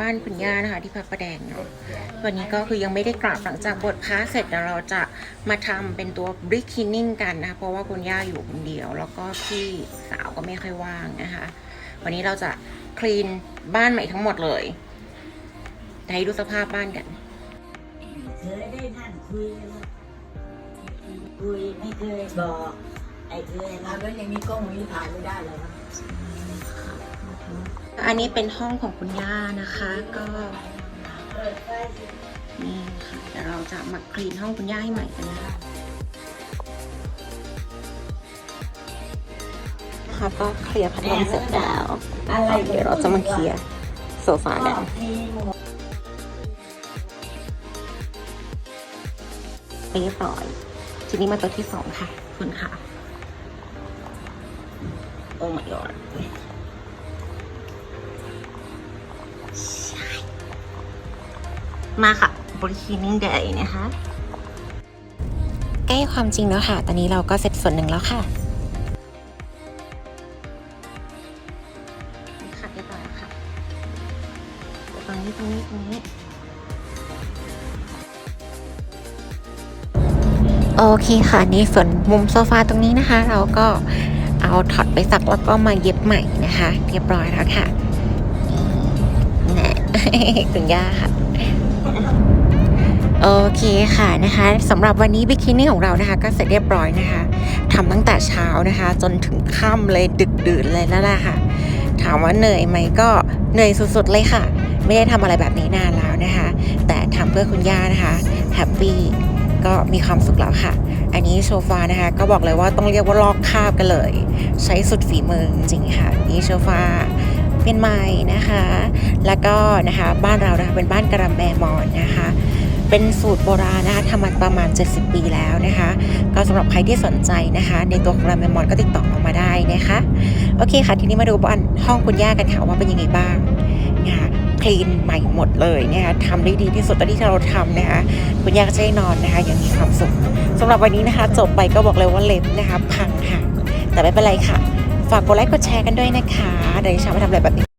บ้านคุณย่านะคะ ที่พระประแดงเนาะวันนี้ก็คือยังไม่ได้กลับหลังจากบทพระเสร็จเราจะมาทำเป็นตัว brick cleaning กันนะคะเพราะว่าคุณย่าอยู่คนเดียว แล้วก็พี่สาวก็ไม่ค่อยว่างนะคะ วันนี้เราจะคลีนบ้านใหม่ทั้งหมดเลยให้ดูสภาพบ้านกันเคยได้นั่นคุยคุยไม่เคยบอก ไอ้เอ้ยนะแล้วอย่างนี้กล้องนี้ถ่ายไม่ได้หรอกนะอันนี้เป็นห้องของคุณย่านะคะ ก็นี่ค่ะเดี๋ยวเราจะมาคลีนห้องคุณย่าให้ใหม่กันนะคะค่ะก็เคลียร์พัดลมเสร็จแล้วอะไรเดี๋ยวเราจะมาเคลียร์โซฟากันมีหมดไปเรียบร้อยทีนี้มาตัวที่สองค่ะ คุณค่ะ โอ้ my god ใช่มาค่ะบริคีนิ่งเดย์นะคะ ใกล้ความจริงแล้วค่ะ ตอนนี้เราก็เสร็จส่วนหนึ่งแล้วค่ะค่ะเรียบร้อยแล้วค่ะตรงนี้ตรงนี้ตรงนี้โอเคค่ะ นี่ส่วนมุมโซฟาตรงนี้นะคะ เราก็ เอาถอดไปสักแล้วก็มาเย็บใหม่นะคะ เรียบร้อยแล้วค่ะนี่คุณย่าค่ะโอเคค่ะนะคะสำหรับวันนี้บิกินี่ของเรานะคะ ก็เสร็จเรียบร้อยนะคะทำตั้งแต่เช้านะคะ จนถึงค่ำเลยดึกดื่นเลยนั่นแหละค่ะ ถามว่าเหนื่อยไหมก็เหนื่อยสุดๆเลยค่ะ ไม่ได้ทำอะไรแบบนี้นานแล้วนะคะ แต่ทำเพื่อคุณย่านะคะแฮปปี้ ก็มีความสุขแล้วค่ะ อันนี้โซฟานะคะก็บอกเลยว่าต้องเรียกว่าลอกคาบกันเลย ใช้สุดฝีมือจริงๆค่ะนี่โซฟาเป็นไม้นะคะ แล้วก็นะคะบ้านเรานะคะเป็นบ้านกระแมมอนนะคะเป็นสูตรโบราณนะคะทำมาประมาณ 70 ปีแล้วนะคะ ก็สำหรับใครที่สนใจนะคะ ในตัวของระแมมอนก็ติดต่อเรามาได้นะคะ โอเคค่ะ ทีนี้มาดูบ้านห้องคุณย่ากันค่ะว่าเป็นยังไงบ้างนะคะ คลีนใหม่หมดเลยนะคะทำได้ดีที่สุดตอนที่เราทำนะคะคุณย่าก็จะได้นอนนะคะอย่างมีความสุขสำหรับวันนี้นะคะ จบไปก็บอกเลยว่าเล็บนะคะ พังค่ะแต่ไม่เป็นไรค่ะ ฝากกดไลค์กดแชร์กันด้วยนะคะเดี๋ยวดิฉันไปทำอะไรแบบนี้